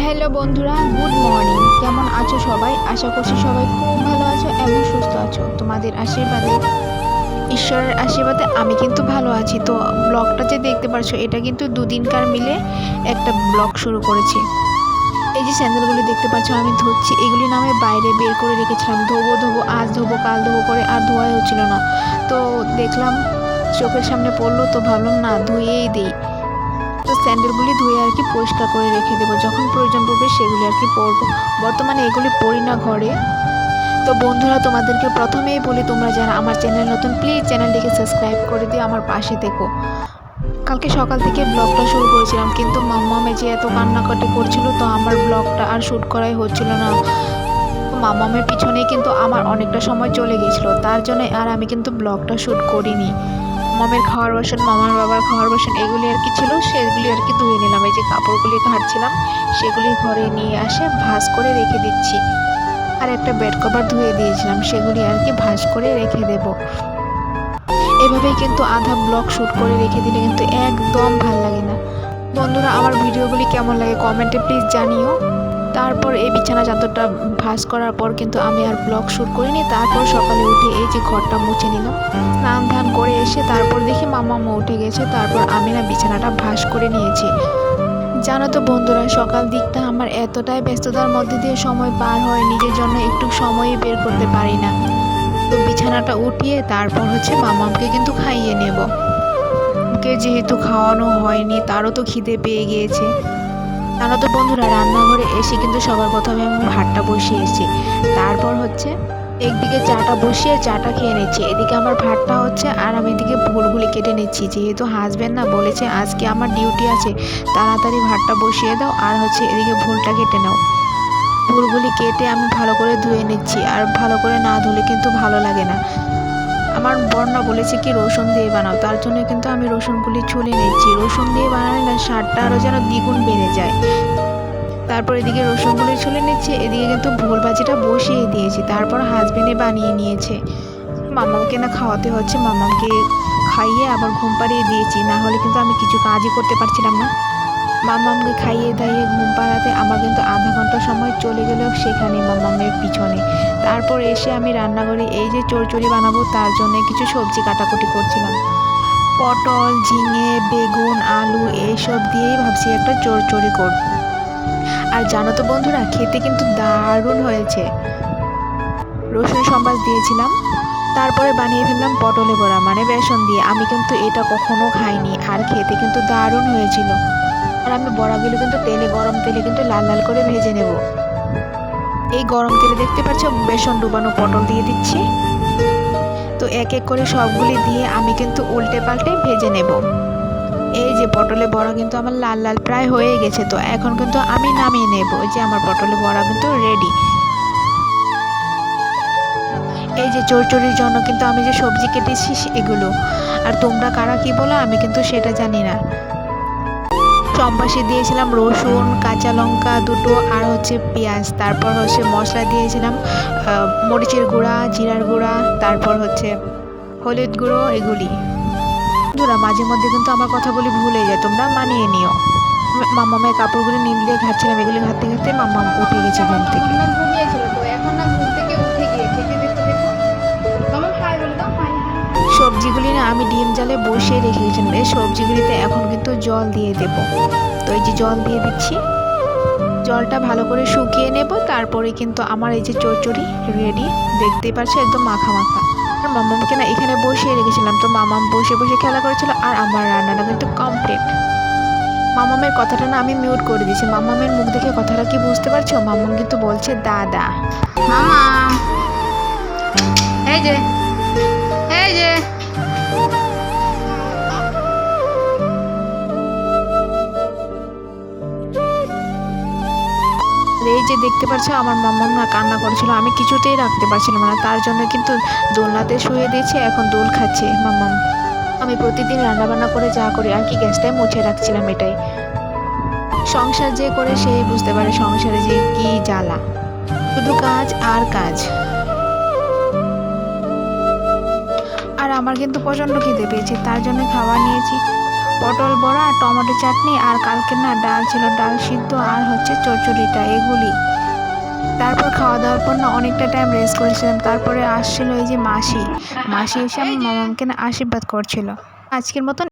Hello বন্ধুরা, good morning. কেমন আছো সবাই? আশা করছি সবাই খুব ভালো আছো এবং সুস্থ আছো। তোমাদের আশীর্বাদে, ঈশ্বরের আশীর্বাদে আমি কিন্তু ভালো আছি। তো ব্লগটা যে দেখতে পারছ, এটা কিন্তু দুদিনকার মিলে একটা ব্লগ শুরু করেছি। এই যে স্যান্ডেলগুলি দেখতে পাচ্ছ, আমি ধুচ্ছি এগুলি নামে বাইরে বের করে রেখেছিলাম। ধোবো ধোবো, আজ ধোবো, কাল ধোবো করে আর ধোয়াই হচ্ছিল না। তো দেখলাম, চোখের সামনে পড়ল, তো ভাবলাম, না, ধুয়েই দিই। তো স্যান্ডেলগুলি ধুয়ে আর কি পরিষ্কার করে রেখে দেবো। যখন প্রয়োজন পড়বে সেগুলি আর কি পরবো। বর্তমানে এগুলি পরি না ঘরে। তো বন্ধুরা, তোমাদেরকে প্রথমেই বলি, তোমরা যারা আমার চ্যানেল নতুন প্লিজ চ্যানেলটিকে সাবস্ক্রাইব করে দিয়ে আমার পাশে থেকো। কালকে সকাল থেকে ব্লগটা শুরু করেছিলাম, কিন্তু মাম্মামে যে এত কান্নাকাটি করছিল, তো আমার ব্লগটা আর শ্যুট করাই হচ্ছিল না। মামামের পিছনেই কিন্তু আমার অনেকটা সময় চলে গেছিল, তার জন্য আর আমি কিন্তু ব্লগটা শ্যুট করিনি। মামের খাওয়ার বাসন, মামার বাবার খাওয়ার বাসন, এগুলি আর কি ছিল, সেগুলি আর কি ধুয়ে নিলাম। এই যে কাপড়গুলি ঘাটছিলাম, সেগুলি ঘরে নিয়ে আসে ভাঁজ করে রেখে দিচ্ছি। আর একটা বেড কভার ধুয়ে দিয়েছিলাম, সেগুলি আর কি ভাঁজ করে রেখে দেব। এভাবেই কিন্তু আধা ব্লগ শ্যুট করে রেখে দিলে কিন্তু একদম ভালো লাগে না। বন্ধুরা, আমার ভিডিওগুলি কেমন লাগে কমেন্টে প্লিজ জানিও। তারপর এই বিছানা চাদরটা ভাঁজ করার পর কিন্তু আমি আর ব্লগ শ্যুট করিনি। তারপর সকালে উঠে এই যে ঘরটা মুছে নিলাম। স্নান ধান করে এসে তারপর দেখি মামা মা উঠে গেছে। তারপর আমি না বিছানাটা ভাঁজ করে নিয়েছি। জানো তো বন্ধুরা, সকাল দিকটা আমার এতটাই ব্যস্ততার মধ্যে দিয়ে সময় পার হয়, নিজের জন্য একটু সময়ই বের করতে পারি না। তো বিছানাটা উঠিয়ে তারপর হচ্ছে মামামকে কিন্তু খাইয়ে নেব। ওকে যেহেতু খাওয়ানো হয়নি, তারও তো খিদে পেয়ে গিয়েছে। জানো তো বন্ধুরা, রান্নাঘরে এসে কিন্তু সবার প্রথমে আমি ভাতটা বসিয়েছি। তারপর হচ্ছে একদিকে চাটা বসিয়ে চাটা খেয়ে নিচ্ছি, এদিকে আমার ভাতটা হচ্ছে আর আমি এদিকে ভুলগুলি কেটে নিচ্ছি। যেহেতু হাজব্যান্ড না বলেছে আজকে আমার ডিউটি আছে, তাড়াতাড়ি ভাতটা বসিয়ে দাও আর হচ্ছে এদিকে ভুলটা কেটে নাও। ভুলগুলি কেটে আমি ভালো করে ধুয়ে নিচ্ছি, আর ভালো করে না ধুলে কিন্তু ভালো লাগে না। আমার বর্ণা বলেছে কি, রসুন দিয়ে বানাও। তার জন্য কিন্তু আমি রসুনগুলি ছুলে নিচ্ছি। রসুন দিয়ে বানালে না স্বাদটা আরও যেন দ্বিগুণ বেড়ে যায়। তারপর এদিকে রসুনগুলি ছুলে নিচ্ছি। এদিকে কিন্তু ভোল ভাজিটা বসিয়ে দিয়েছি। তারপর হাজবেন্ডে বানিয়ে নিয়েছে। মামাকে না খাওয়াতে হচ্ছে। মামাকে খাইয়ে আবার ঘুম পাড়িয়ে দিয়েছি। না হলে কিন্তু আমি কিছু কাজই করতে পারছিলাম না। মামামকে খাইয়ে দাইয়ে ঘুম পাড়াতে আমার কিন্তু আধা ঘণ্টা সময় চলে গেল সেখানে মামামের পিছনে। তারপর এসে আমি রান্নাঘরে এই যে চড়চড়ি বানাবো, তার জন্য কিছু সবজি কাটাকুটি করছিলাম। পটল, ঝিঙে, বেগুন, আলু এইসব দিয়েই ভাবছি একটা চড়চড়ি করব। আর জানো তো বন্ধুরা, খেতে কিন্তু দারুণ হয়েছে। রসুন সম্বাস দিয়েছিলাম, তারপরে বানিয়ে ফেললাম পটলে বড়া। মানে বেসন দিয়ে। আমি কিন্তু এটা কখনো খাইনি, আর খেতে কিন্তু দারুণ হয়েছিল। আর আমি বড়াগুলো কিন্তু তেলে, গরম তেলে কিন্তু লাল লাল করে ভেজে নেব। এই গরম তেলে দেখতে পাচ্ছ, বেসন ডুবানো পটল দিয়ে দিচ্ছি। তো এক এক করে সবগুলি দিয়ে আমি কিন্তু উল্টে পাল্টে ভেজে নেব। এই যে পটলে বড়া কিন্তু আমার লাল লাল প্রায় হয়ে গেছে, তো এখন কিন্তু আমি নামিয়ে নেব। এই যে আমার পটলে বড়া কিন্তু রেডি এই যে চড়চড়ির জন্য কিন্তু আমি যে সবজি কেটেছি এগুলো। আর তোমরা কারা কি বলো, আমি কিন্তু সেটা জানি না। চম্পাশে দিয়েছিলাম রসুন, কাঁচা লঙ্কা দুটো আর হচ্ছে পেঁয়াজ। তারপর হচ্ছে মশলা দিয়েছিলাম মরিচের গুঁড়া, জিরার গুঁড়া, তারপর হচ্ছে হলুদ গুঁড়ো এগুলি। বন্ধুরা, মাঝে মধ্যে কিন্তু আমার কথাগুলি ভুলে যায়, তোমরা মানিয়ে নিও। মামামের কাপড়গুলি নীল দিয়ে ঘাটছিলাম, এগুলি ঘাটতে ঘাটতে মামাম উঠে গেছে ঘুম থেকে। ঘুমিয়েছিল তো, এখন না সবজিগুলি না আমি ডিম জালে বসিয়ে রেখে গেছিলাম এই সবজিগুলিতে এখন কিন্তু জল দিয়ে দেব। তো এই যে জল দিয়ে দিচ্ছি। জলটা ভালো করে শুকিয়ে নেব। তারপরে কিন্তু আমার এই যে চচ্চড়ি রেডি দেখতেই পাচ্ছ একদম মাখা মাখা। আর মামামকে না এখানে বসিয়ে রেখেছিলাম। তো মামাম বসে বসে খেলা করেছিল আর আমার রান্নাটা কিন্তু কমপ্লিট মামামের কথাটা না আমি মিউট করে দিয়েছি। মামামের মুখ দেখে কথাটা কি বুঝতে পারছ? মামাম কিন্তু বলছে, দাদা। মামা, এই যে দেখতে পাচ্ছ আমার মাম্মাম না কান্না করেছিল, আমি কিছুতেই রাখতে পারছিলাম না। তার জন্য কিন্তু দোলনাতে শুয়ে দিয়েছে, এখন দোল খাচ্ছে মাম্মাম। আমি প্রতিদিন রান্নাবান্না করে যা করি, আর কি গ্যাসটাই মুছে রাখছিলাম এটাই। সংসার যে করে সেই বুঝতে পারে সংসারে যে কি জ্বালা। শুধু কাজ আর কাজ। আর আমার কিন্তু প্রচণ্ড খিদে পেয়েছে, তার জন্য খাবার নিয়েছি। পটল বড়া, টমেটো চাটনি আর কালকে না ডাল ছিল। ডাল সিদ্ধ আর হচ্ছে চচ্চড়িটা, এগুলি। তারপর খাওয়া দাওয়ার পর না অনেকটা টাইম রেস্ট করেছিলাম। তারপরে আসছিল এই যে মাসি। মাসি এসে আমার মামাকে না আশীর্বাদ করছিল। আজকের মতন